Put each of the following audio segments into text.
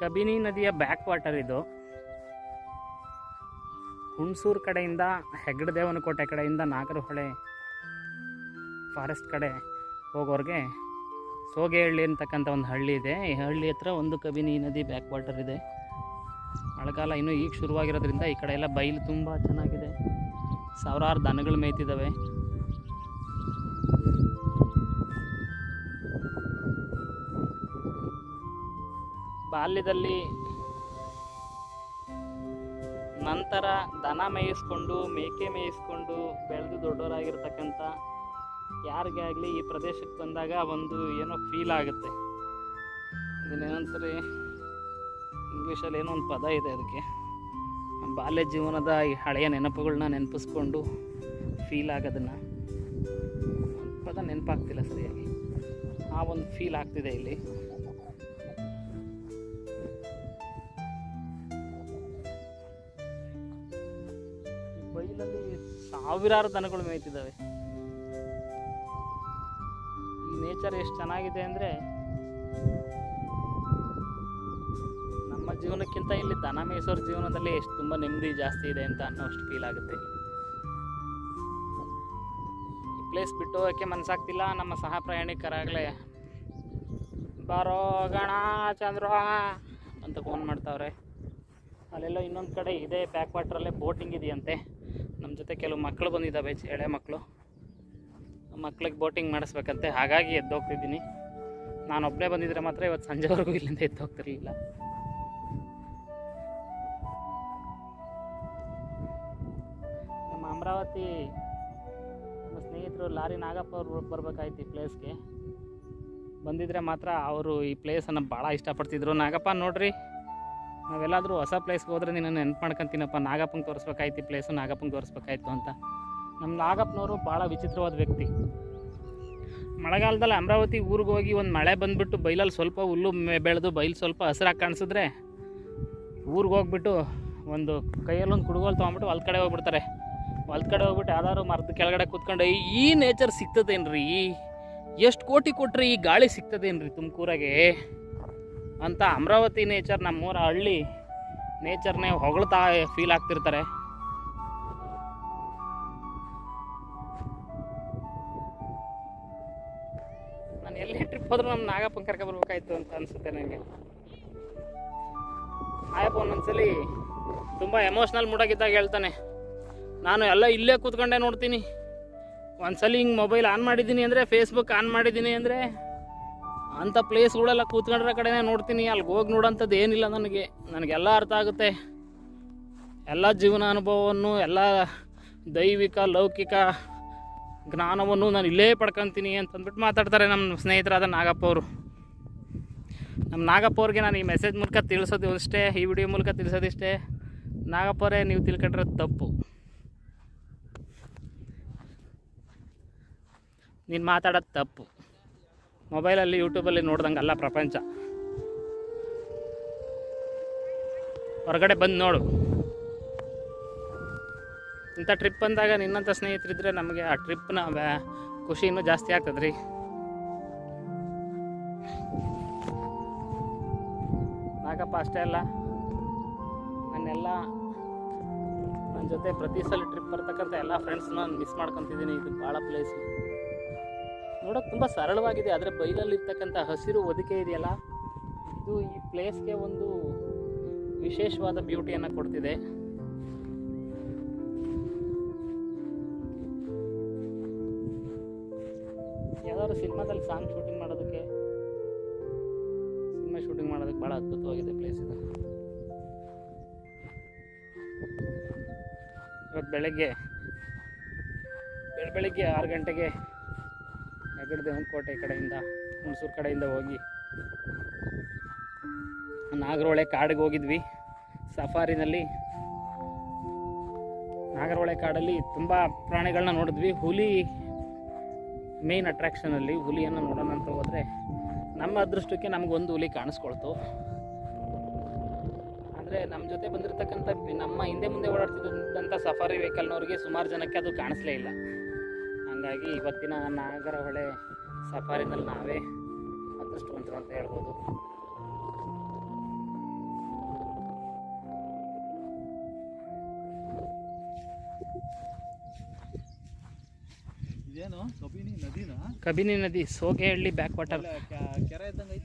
ಕಬಿನಿ ನದಿಯ back water ಇದು. ಹುಣಸೂರು ಕಡೆಯಿಂದ ಹೆಗ್ಗಡದೇವನಕೋಟೆ ಕಡೆಯಿಂದ ನಾಗರಹೊಳೆ ಫಾರೆಸ್ಟ್ ಕಡೆ ಹೋಗೋರಿಗೆ ಸೋಗೆಹಳ್ಳಿ ಅಂತಕ್ಕಂಥ ಒಂದು ಹಳ್ಳಿ ಇದೆ. ಈ ಹಳ್ಳಿ ಹತ್ರ ಒಂದು ಕಬಿನಿ ನದಿ ಬ್ಯಾಕ್ ವಾಟರ್ ಇದೆ. ಮಳೆಗಾಲ ಇನ್ನೂ ಈಗ ಶುರುವಾಗಿರೋದ್ರಿಂದ ಈ ಕಡೆ ಎಲ್ಲ ಬೈಲು ತುಂಬ ಚೆನ್ನಾಗಿದೆ. ಸಾವಿರಾರು ದನಗಳು ಮೇಯ್ತಿದ್ದಾವೆ ಬಾಲ್ಯದಲ್ಲಿ ನಂತರ ದನ ಮೇಯಿಸ್ಕೊಂಡು, ಮೇಕೆ ಮೇಯಿಸ್ಕೊಂಡು ಬೆಳೆದು ದೊಡ್ಡವರಾಗಿರ್ತಕ್ಕಂಥ ಯಾರಿಗೇ ಆಗಲಿ ಈ ಪ್ರದೇಶಕ್ಕೆ ಬಂದಾಗ ಒಂದು ಏನೋ ಫೀಲ್ ಆಗುತ್ತೆ. ಇದನ್ನೇನಂತಾರೆ ಇಂಗ್ಲೀಷಲ್ಲಿ ಏನೋ ಒಂದು ಪದ ಇದೆ ಅದಕ್ಕೆ. ಬಾಲ್ಯ ಜೀವನದ ಹಳೆಯ ನೆನಪುಗಳನ್ನ ನೆನಪಿಸ್ಕೊಂಡು ಫೀಲ್ ಆಗೋದನ್ನು. ಪದ ನೆನಪಾಗ್ತಿಲ್ಲ ಸರಿಯಾಗಿ. ಆ ಒಂದು ಫೀಲ್ ಆಗ್ತಿದೆ ಇಲ್ಲಿ. ಬೈಲಲ್ಲಿ ಸಾವಿರಾರು ದನಗಳು ಮೇಯ್ತಿದ್ದಾವೆ. ಈ ನೇಚರ್ ಎಷ್ಟು ಚೆನ್ನಾಗಿದೆ ಅಂದರೆ ನಮ್ಮ ಜೀವನಕ್ಕಿಂತ ಇಲ್ಲಿ ದನ ಮೇಯಿಸೋರ ಜೀವನದಲ್ಲಿ ಎಷ್ಟು ತುಂಬ ನೆಮ್ಮದಿ ಜಾಸ್ತಿ ಇದೆ ಅಂತ ಅನ್ನೋ ಅಷ್ಟು ಫೀಲ್ ಆಗುತ್ತೆ. ಈ ಪ್ಲೇಸ್ ಬಿಟ್ಟು ಹೋಗೋಕ್ಕೆ ಮನಸ್ಸಾಗ್ತಿಲ್ಲ ನಮ್ಮ ಸಹ ಪ್ರಯಾಣಿಕರಾಗಲೇ ಬಾರೋ ಗಣ ಚಂದ್ರ ಅಂತ ಫೋನ್ ಮಾಡ್ತಾವ್ರೆ. ಅಲ್ಲೆಲ್ಲೋ ಇನ್ನೊಂದು ಕಡೆ ಇದೆ ಬ್ಯಾಕ್ ವಾಟ್ರಲ್ಲೇ ಬೋಟಿಂಗ್ ಇದೆಯಂತೆ. ನಮ್ಮ ಜೊತೆ ಕೆಲವು ಮಕ್ಕಳು ಬಂದಿದ್ದಾವೆ ಎಳೆ ಮಕ್ಕಳು. ಮಕ್ಳಿಗೆ ಬೋಟಿಂಗ್ ಮಾಡಿಸ್ಬೇಕಂತೆ, ಹಾಗಾಗಿ ಎದ್ದೋಗ್ತಿದ್ದೀನಿ. ನಾನು ಒಬ್ಬನೇ ಬಂದಿದ್ರೆ ಮಾತ್ರ ಇವತ್ತು ಸಂಜೆವರೆಗೂ ಇಲ್ಲಿಂದ ಎದ್ದೋಗ್ತಿರ್ಲಿಲ್ಲ. ನಮ್ಮ ಅಮರಾವತಿ ನಮ್ಮ ಸ್ನೇಹಿತರು ಲಾರಿ ನಾಗಪ್ಪ ಅವರು ಬರ್ಬೇಕಾಯ್ತು ಈ ಪ್ಲೇಸ್ಗೆ ಬಂದಿದ್ರೆ ಮಾತ್ರ ಅವರು ಈ ಪ್ಲೇಸನ್ನು ಭಾಳ ಇಷ್ಟಪಡ್ತಿದ್ರು. ನಾಗಪ್ಪ, ನೋಡ್ರಿ. ನಾವೆಲ್ಲಾದರೂ ಹೊಸ ಪ್ಲೇಸ್ಗೆ ಹೋದ್ರೆ ನಿನ್ನ ನೆನ್ಪು ಮಾಡ್ಕೊತೀನಪ್ಪ. ನಾಗಪ್ಪಂಗೆ ತೋರಿಸ್ಬೇಕಾಯ್ತು ಪ್ಲೇಸು ನಾಗಪ್ಪಂಗೆ ತೋರಿಸ್ಬೇಕಾಯ್ತು ಅಂತ. ನಮ್ಮ ನಾಗಪ್ಪನವರು ಭಾಳ ವಿಚಿತ್ರವಾದ ವ್ಯಕ್ತಿ. ಮಳೆಗಾಲದಲ್ಲಿ ಅಮರಾವತಿ ಊರಿಗೆ ಹೋಗಿ ಒಂದು ಮಳೆ ಬಂದುಬಿಟ್ಟು ಬೈಲಲ್ಲಿ ಸ್ವಲ್ಪ ಹುಲ್ಲು ಬೆಳೆದು ಬೈಲು ಸ್ವಲ್ಪ ಹಸಿರಾಗಿ ಕಾಣಿಸಿದ್ರೆ ಊರಿಗೆ ಹೋಗ್ಬಿಟ್ಟು ಒಂದು ಕೈಯಲ್ಲೊಂದು ಕುಡುಗೋಲು ತೊಗೊಂಬಿಟ್ಟು ಹೊಲ್ದ ಕಡೆ ಹೋಗ್ಬಿಡ್ತಾರೆ. ಹೊಲ್ದ ಕಡೆ ಹೋಗ್ಬಿಟ್ಟು ಯಾವ್ದಾದ್ರು ಮರದ ಕೆಳಗಡೆ ಕೂತ್ಕೊಂಡು "ಈ- ನೇಚರ್ ಸಿಗ್ತದೇನು ರೀ ಎಷ್ಟು ಕೋಟಿ ಕೊಟ್ಟರೆ ಈ ಗಾಳಿ ಸಿಗ್ತದೇನ್ರಿ ತುಮಕೂರಾಗೆ? ಅಂತ ಅಮರಾವತಿ ನೇಚರ್ ನಮ್ಮೂರ ಹಳ್ಳಿ ನೇಚರ್ನೇ ಹೊಗಳ್ತಾ ಫೀಲ್ ಆಗ್ತಿರ್ತಾರೆ. ನಾನು ಎಲ್ಲಿ ಟ್ರಿಪ್ ಹೋದ್ರೂ ನಮ್ಮ ನಾಗಪ್ಪನ ಕರ್ಕೊ ಬರ್ಬೇಕಾಯ್ತು ಅಂತ ಅನಿಸುತ್ತೆ ನನಗೆ ಆಯಪ್ಪ ಒಂದೊಂದ್ಸಲಿ ತುಂಬ ಎಮೋಷ್ನಲ್ ಮೂಡಾಗಿದ್ದಾಗ ಹೇಳ್ತಾನೆ, ನಾನು ಎಲ್ಲ ಇಲ್ಲೇ ಕೂತ್ಕೊಂಡೆ ನೋಡ್ತೀನಿ. ಒಂದ್ಸಲಿ ಹಿಂಗೆ ಮೊಬೈಲ್ ಆನ್ ಮಾಡಿದ್ದೀನಿ ಅಂದರೆ ಫೇಸ್ಬುಕ್ ಆನ್ ಮಾಡಿದ್ದೀನಿ ಅಂದರೆ ಅಂಥ ಪ್ಲೇಸ್ಗಳೆಲ್ಲ ಕೂತ್ಕೊಂಡ್ರೆ ಕಡೆನೇ ನೋಡ್ತೀನಿ. ಅಲ್ಲಿಗೆ ಹೋಗಿ ನೋಡೋಂಥದ್ದು ಏನಿಲ್ಲ ನನಗೆ. ನನಗೆಲ್ಲ ಅರ್ಥ ಆಗುತ್ತೆ. ಎಲ್ಲ ಜೀವನ ಅನುಭವವನ್ನು, ಎಲ್ಲ ದೈವಿಕ, ಲೌಕಿಕ ಜ್ಞಾನವನ್ನು ನಾನು ಇಲ್ಲೇ ಪಡ್ಕೊತೀನಿ ಅಂತಂದ್ಬಿಟ್ಟು ಮಾತಾಡ್ತಾರೆ ನಮ್ಮ ಸ್ನೇಹಿತರಾದ ನಾಗಪ್ಪ ಅವರು. ನಮ್ಮ ನಾಗಪ್ಪ ಅವ್ರಿಗೆ ನಾನು ಈ ಮೆಸೇಜ್ ಮೂಲಕ ತಿಳಿಸೋದು ಅಷ್ಟೇ ಈ ವಿಡಿಯೋ ಮೂಲಕ ತಿಳಿಸೋದಿಷ್ಟೇ. ನಾಗಪ್ಪ ನೀವು ತಿಳ್ಕೊಂಡಿರೋದು ತಪ್ಪು. ನೀನು ಮಾತಾಡೋದು ತಪ್ಪು. ಮೊಬೈಲಲ್ಲಿ ಯೂಟ್ಯೂಬಲ್ಲಿ ನೋಡ್ದಂಗೆ ಅಲ್ಲ ಪ್ರಪಂಚ. ಹೊರಗಡೆ ಬಂದು ನೋಡು. ಇಂಥ ಟ್ರಿಪ್ ಬಂದಾಗ ನಿನ್ನಂಥ ಸ್ನೇಹಿತರಿದ್ದರೆ ನಮಗೆ ಆ ಟ್ರಿಪ್ನ ಖುಷಿ ಇನ್ನೂ ಜಾಸ್ತಿ ಆಗ್ತದೆ ರೀ ನಾಗಪ್ಪ ಅಷ್ಟೇ ಅಲ್ಲ. ನನ್ನೆಲ್ಲ ನನ್ನ ಜೊತೆ ಪ್ರತಿ ಸಲ ಟ್ರಿಪ್ ಬರ್ತಕ್ಕಂಥ ಎಲ್ಲ ಫ್ರೆಂಡ್ಸ್ನ ಮಿಸ್ ಮಾಡ್ಕೊತಿದ್ದೀನಿ. ಇದು ಭಾಳ ಪ್ಲೇಸು ನೋಡೋಕೆ ತುಂಬ ಸರಳವಾಗಿದೆ. ಆದರೆ ಬೈಲಲ್ಲಿರ್ತಕ್ಕಂಥ ಹಸಿರು ಒದಿಕೆ ಇದೆಯಲ್ಲ, ಇದು ಈ ಪ್ಲೇಸ್ಗೆ ಒಂದು ವಿಶೇಷವಾದ ಬ್ಯೂಟಿಯನ್ನು ಕೊಡ್ತಿದೆ. ಯಾವ್ದಾದ್ರು ಸಿನಿಮಾದಲ್ಲಿ ಸಾಂಗ್ ಶೂಟಿಂಗ್ ಮಾಡೋದಕ್ಕೆ, ಸಿನಿಮಾ ಶೂಟಿಂಗ್ ಮಾಡೋದಕ್ಕೆ ಭಾಳ ಅದ್ಭುತವಾಗಿದೆ ಪ್ಲೇಸ್ ಇದು. ಇವತ್ತು ಬೆಳಗ್ಗೆ, ಬೆಳ, ಬೆಳಗ್ಗೆ ಆರು ಗಂಟೆಗೆ ಹೆಗಡದೇವನಕೋಟೆ ಕಡೆಯಿಂದ, ಹುಣಸೂರು ಕಡೆಯಿಂದ ಹೋಗಿ ನಾಗರಹೊಳೆ ಕಾಡಿಗೆ ಹೋಗಿದ್ವಿ. ಸಫಾರಿನಲ್ಲಿ ನಾಗರಹೊಳೆ ಕಾಡಲ್ಲಿ ತುಂಬ ಪ್ರಾಣಿಗಳನ್ನ ನೋಡಿದ್ವಿ. ಹುಲಿ ಮೇನ್ ಅಟ್ರಾಕ್ಷನಲ್ಲಿ ಹುಲಿಯನ್ನು ನೋಡೋಣ ಅಂತ ಹೋದರೆ ನಮ್ಮ ಅದೃಷ್ಟಕ್ಕೆ ನಮಗೊಂದು ಹುಲಿ ಕಾಣಿಸ್ಕೊಳ್ತು. ಅಂದರೆ ನಮ್ಮ ಜೊತೆ ಬಂದಿರತಕ್ಕಂಥ ನಮ್ಮ ಹಿಂದೆ ಮುಂದೆ ಓಡಾಡ್ತಿದ್ದಂಥ ಸಫಾರಿ ವೆಹಿಕಲ್ನವ್ರಿಗೆ ಸುಮಾರು ಜನಕ್ಕೆ ಅದು ಕಾಣಿಸ್ಲೇ ಇಲ್ಲ. ಹಂಗಾಗಿ ಇವತ್ತಿನ ನಾಗರ ಹೊಳೆ ಸಫಾರಿನಲ್ಲಿ ನಾವೇ ಅದೃಷ್ಟವಂತರು ಅಂತ ಹೇಳ್ಬೋದು. ಕಬಿನಿ ನದಿ ಸೋಗೆಹಳ್ಳಿ ಬ್ಯಾಕ್ ವಾಟರ್ ಕೆರೆ ಇದ್ದಂಗೆ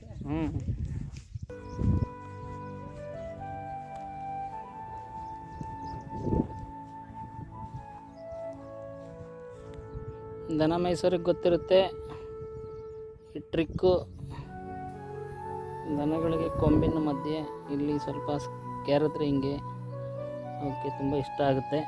ದನ ಮೈಸೂರಿಗೆ ಗೊತ್ತಿರುತ್ತೆ. ಈ ಟ್ರಿಕ್ಕು ದನಗಳಿಗೆ ಕೊಂಬಿನ ಮಧ್ಯೆ ಇಲ್ಲಿ ಸ್ವಲ್ಪ ಕೆರೆದ್ರೆ ಹಿಂಗೆ. ಅವಕ್ಕೆ ತುಂಬ ಇಷ್ಟ ಆಗುತ್ತೆ.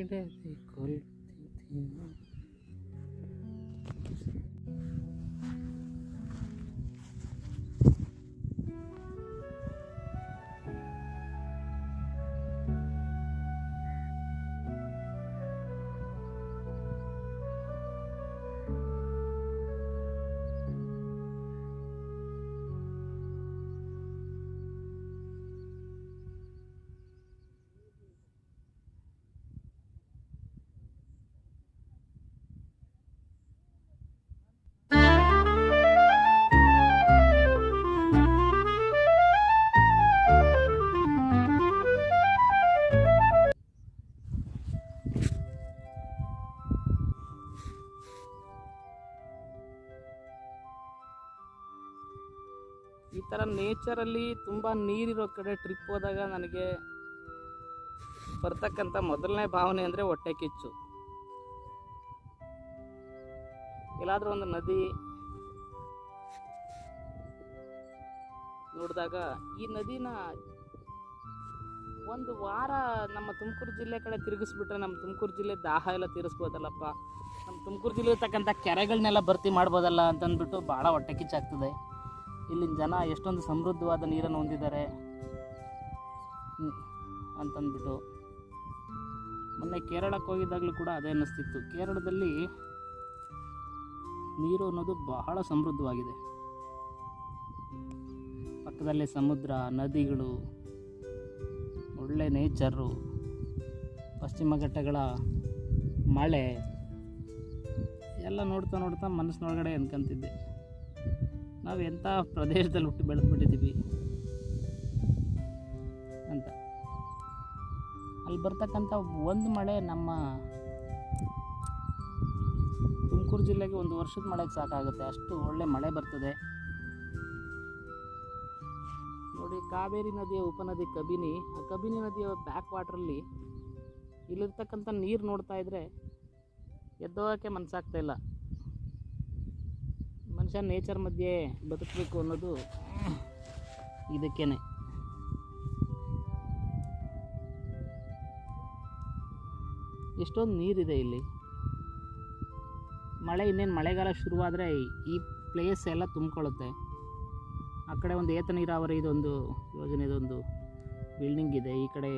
ಕಾಲಿಡದೆ ಕೊಲ್ತಿದ್ದೀನ. ಈ ಥರ ನೇಚರಲ್ಲಿ ತುಂಬ ನೀರಿರೋ ಕಡೆ ಟ್ರಿಪ್ ಹೋದಾಗ ನನಗೆ ಬರ್ತಕ್ಕಂಥ ಮೊದಲನೇ ಭಾವನೆ ಅಂದರೆ ಹೊಟ್ಟೆ ಕಿಚ್ಚು. ಎಲ್ಲಾದರೂ ಒಂದು ನದಿ ನೋಡಿದಾಗ ಈ ನದಿನ ಒಂದು ವಾರ ನಮ್ಮ ತುಮಕೂರು ಜಿಲ್ಲೆ ಕಡೆ ತಿರುಗಿಸ್ಬಿಟ್ರೆ ನಮ್ಮ ತುಮಕೂರು ಜಿಲ್ಲೆ ದಾಹ ಎಲ್ಲ ತೀರಿಸ್ಬೋದಲ್ಲಪ್ಪ. ನಮ್ಮ ತುಮಕೂರು ಜಿಲ್ಲೆ ಇರ್ತಕ್ಕಂಥ ಕೆರೆಗಳನ್ನೆಲ್ಲ ಭರ್ತಿ ಮಾಡ್ಬೋದಲ್ಲ ಅಂತಂದ್ಬಿಟ್ಟು ಭಾಳ ಹೊಟ್ಟೆ ಕಿಚ್ಚಾಗ್ತದೆ. ಇಲ್ಲಿನ ಜನ ಎಷ್ಟೊಂದು ಸಮೃದ್ಧವಾದ ನೀರನ್ನು ಹೊಂದಿದ್ದಾರೆ. ಅಂತಂದ್ಬಿಟ್ಟು. ಮೊನ್ನೆ ಕೇರಳಕ್ಕೆ ಹೋಗಿದ್ದಾಗಲೂ ಕೂಡ ಅದೇ ಅನ್ನಿಸ್ತಿತ್ತು. ಕೇರಳದಲ್ಲಿ ನೀರು ಅನ್ನೋದು ಬಹಳ ಸಮೃದ್ಧವಾಗಿದೆ. ಪಕ್ಕದಲ್ಲಿ ಸಮುದ್ರ, ನದಿಗಳು, ಒಳ್ಳೆ ನೇಚರು, ಪಶ್ಚಿಮ ಘಟ್ಟಗಳ ಮಳೆ, ಎಲ್ಲ ನೋಡ್ತಾ ನೋಡ್ತಾ ಮನಸ್ಸಿನೊಳಗಡೆ ಅನ್ಕೊಂತಿದ್ದೆ. ನಾವು ಎಂಥ ಪ್ರದೇಶದಲ್ಲಿ ಹುಟ್ಟಿ ಬೆಳೆದ್ಬಿಟ್ಟಿದ್ದೀವಿ ಅಂತ. ಅಲ್ಲಿ ಬರ್ತಕ್ಕಂಥ ಒಂದು ಮಳೆ ನಮ್ಮ ತುಮಕೂರು ಜಿಲ್ಲೆಗೆ ಒಂದು ವರ್ಷದ ಮಳೆಗೆ ಸಾಕಾಗುತ್ತೆ. ಅಷ್ಟು ಒಳ್ಳೆ ಮಳೆ ಬರ್ತದೆ. ನೋಡಿ, ಕಾವೇರಿ ನದಿಯ ಉಪನದಿ ಕಬಿನಿ. ಆ ಕಬಿನಿ ನದಿಯ ಬ್ಯಾಕ್ ವಾಟ್ರಲ್ಲಿ ಇಲ್ಲಿರ್ತಕ್ಕಂಥ ನೀರು ನೋಡ್ತಾ ಇದ್ರೆ ಎದ್ದೋಗಕ್ಕೆ ಮನಸ್ಸಾಗ್ತಾ ಇಲ್ಲ. ಮನುಷ್ಯ ನೇಚರ್ ಮಧ್ಯೆ ಬದುಕಬೇಕು ಅನ್ನೋದು ಇದಕ್ಕೇನೆ. ಎಷ್ಟೊಂದು ನೀರಿದೆ ಇಲ್ಲಿ. ಮಳೆ ಇನ್ನೇನು ಮಳೆಗಾಲ ಶುರುವಾದರೆ ಈ ಪ್ಲೇಸ್ ಎಲ್ಲ ತುಂಬಿಕೊಳ್ಳುತ್ತೆ. ಆ ಕಡೆ ಒಂದು ಏತ ನೀರಾವರಿ ಇದೊಂದು ಯೋಜನೆ ಇದೊಂದು ಬಿಲ್ಡಿಂಗ್ ಇದೆ. ಈ ಕಡೆ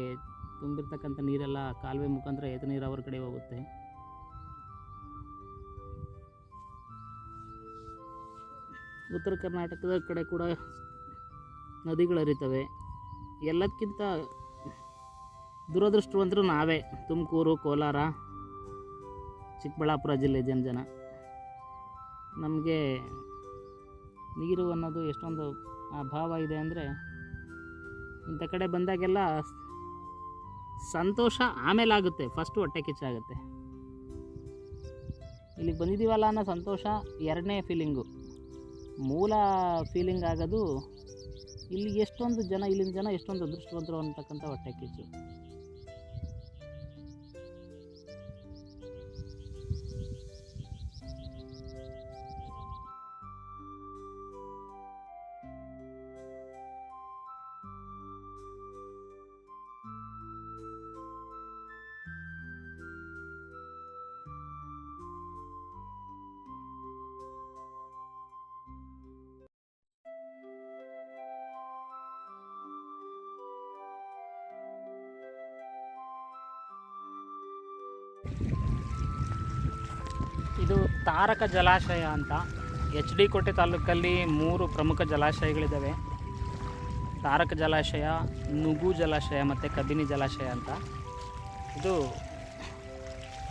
ತುಂಬಿರ್ತಕ್ಕಂಥ ನೀರೆಲ್ಲ ಕಾಲುವೆ ಮುಖಾಂತರ ಏತ ನೀರಾವರಿ ಕಡೆ ಹೋಗುತ್ತೆ. ಉತ್ತರ ಕರ್ನಾಟಕದ ಕಡೆ ಕೂಡ ನದಿಗಳು ಹರಿತವೆ ಎಲ್ಲದಕ್ಕಿಂತ ದುರದೃಷ್ಟವಂತರು ನಾವೇ. ತುಮಕೂರು, ಕೋಲಾರ, ಚಿಕ್ಕಬಳ್ಳಾಪುರ ಜಿಲ್ಲೆ ಜನ ಜನ. ನಮಗೆ ನೀರು ಅನ್ನೋದು ಎಷ್ಟೊಂದು ಅಭಾವ ಇದೆ ಅಂದರೆ ಇಂಥ ಕಡೆ ಬಂದಾಗೆಲ್ಲ ಸಂತೋಷ ಆಮೇಲೆ ಆಗುತ್ತೆ ಫಸ್ಟು ಹೊಟ್ಟೆ ಕಿಚ್ಚಾಗುತ್ತೆ ಇಲ್ಲಿಗೆ ಬಂದಿದ್ದೀವಲ್ಲ ಅನ್ನೋ ಸಂತೋಷ ಎರಡನೇ ಫೀಲಿಂಗು ಮೂಲ ಫೀಲಿಂಗ್ ಆಗೋದು. ಇಲ್ಲಿ ಎಷ್ಟೊಂದು ಜನ ಇಲ್ಲಿನ ಜನ ಎಷ್ಟೊಂದು ಅದೃಷ್ಟವಂತರು ಅಂತಕ್ಕಂಥ ಹೊಟ್ಟೆ ಕಿಚ್ಚು. ಇದು ತಾರಕ ಜಲಾಶಯ ಅಂತ. ಎಚ್ ಡಿ ಕೋಟೆ ತಾಲೂಕಲ್ಲಿ ಮೂರು ಪ್ರಮುಖ ಜಲಾಶಯಗಳಿದ್ದಾವೆ. ತಾರಕ ಜಲಾಶಯ, ನುಗು ಜಲಾಶಯ ಮತ್ತು ಕಬಿನಿ ಜಲಾಶಯ ಅಂತ. ಇದು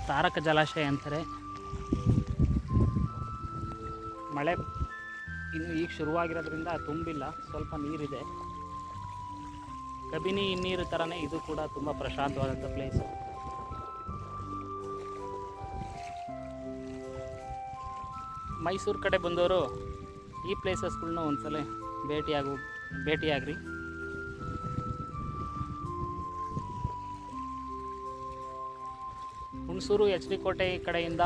ತಾರಕ ಜಲಾಶಯ ಅಂತಾರೆ. ಮಳೆ ಇನ್ನು ಈಗ ಶುರುವಾಗಿರೋದ್ರಿಂದ ತುಂಬಿಲ್ಲ, ಸ್ವಲ್ಪ ನೀರಿದೆ. ಕಬಿನಿ ನೀರು ಥರನೇ ಇದು ಕೂಡ ತುಂಬ ಪ್ರಶಾಂತವಾದಂಥ ಪ್ಲೇಸು ಮೈಸೂರು ಕಡೆ ಬಂದವರು ಈ ಪ್ಲೇಸಸ್ಗಳನ್ನ ಒಂದ್ಸಲ ಭೇಟಿಯಾಗು, ಭೇಟಿಯಾಗ್ರಿ. ಹುಣಸೂರು ಎಚ್ ಡಿ ಕೋಟೆ ಕಡೆಯಿಂದ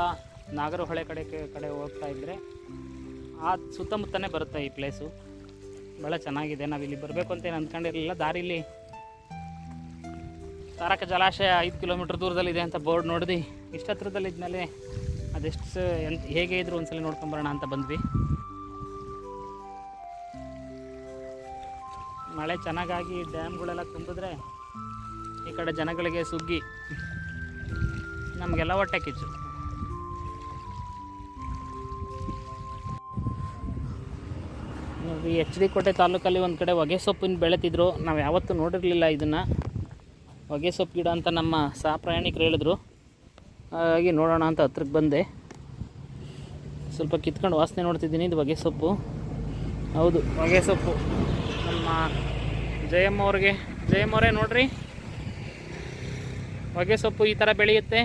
ನಾಗರಹೊಳೆ ಕಡೆ ಕಡೆ ಹೋಗ್ತಾ ಇದ್ದರೆ ಆ ಸುತ್ತಮುತ್ತನೇ ಬರುತ್ತೆ ಈ ಪ್ಲೇಸು. ಭಾಳ ಚೆನ್ನಾಗಿದೆ ನಾವು ಇಲ್ಲಿ ಬರಬೇಕು ಅಂತ ಏನು ಅಂದ್ಕೊಂಡಿರಲಿಲ್ಲ ದಾರಿಲಿ ತಾರಕ ಜಲಾಶಯ ಐದು ಕಿಲೋಮೀಟ್ರ್ ದೂರದಲ್ಲಿದೆ ಅಂತ ಬೋರ್ಡ್ ನೋಡಿದ್ವಿ ಇಷ್ಟು ಹತ್ರದಲ್ಲಿದ್ಮೇಲೆ ಅದೆಷ್ಟು ಎಂತ ಹೇಗೆ ಇದ್ರು ಒಂದ್ಸಲ ನೋಡ್ಕೊಂಬರೋಣ ಅಂತ ಬಂದ್ವಿ. ಮಳೆ ಚೆನ್ನಾಗಾಗಿ ಡ್ಯಾಮ್ಗಳೆಲ್ಲ ತುಂಬಿದ್ರೆ ಈ ಕಡೆ ಜನಗಳಿಗೆ ಸುಗ್ಗಿ ನಮಗೆಲ್ಲ ಹೊಟ್ಟೆ ಕಿಚ್ಚು. ಎಚ್ ಡಿ ಕೋಟೆ ತಾಲೂಕಲ್ಲಿ ಒಂದು ಕಡೆ ಹೊಗೆ ಸೊಪ್ಪಿನ ಬೆಳೆತಿದ್ರು. ನಾವು ಯಾವತ್ತೂ ನೋಡಿರಲಿಲ್ಲ ಇದನ್ನು. ಹೊಗೆ ಸೊಪ್ಪು ಗಿಡ ಅಂತ ನಮ್ಮ ಸಹ ಪ್ರಯಾಣಿಕರು ಹೇಳಿದ್ರು. ಹಾಗಾಗಿ ನೋಡೋಣ ಅಂತ ಹತ್ರಕ್ಕೆ ಬಂದೆ. ಸ್ವಲ್ಪ ಕಿತ್ಕೊಂಡು ವಾಸನೆ ನೋಡ್ತಿದ್ದೀನಿ ಇದು ಹೊಗೆ ಸೊಪ್ಪು. ಹೌದು, ಹೊಗೆ ಸೊಪ್ಪು. ನಮ್ಮ ಜಯಮ್ಮ ಅವ್ರಿಗೆ, ಜಯಮ್ಮ ಅವರೇ ನೋಡ್ರಿ. ಹೊಗೆ ಸೊಪ್ಪು ಈ ಥರ ಬೆಳೆಯುತ್ತೆ.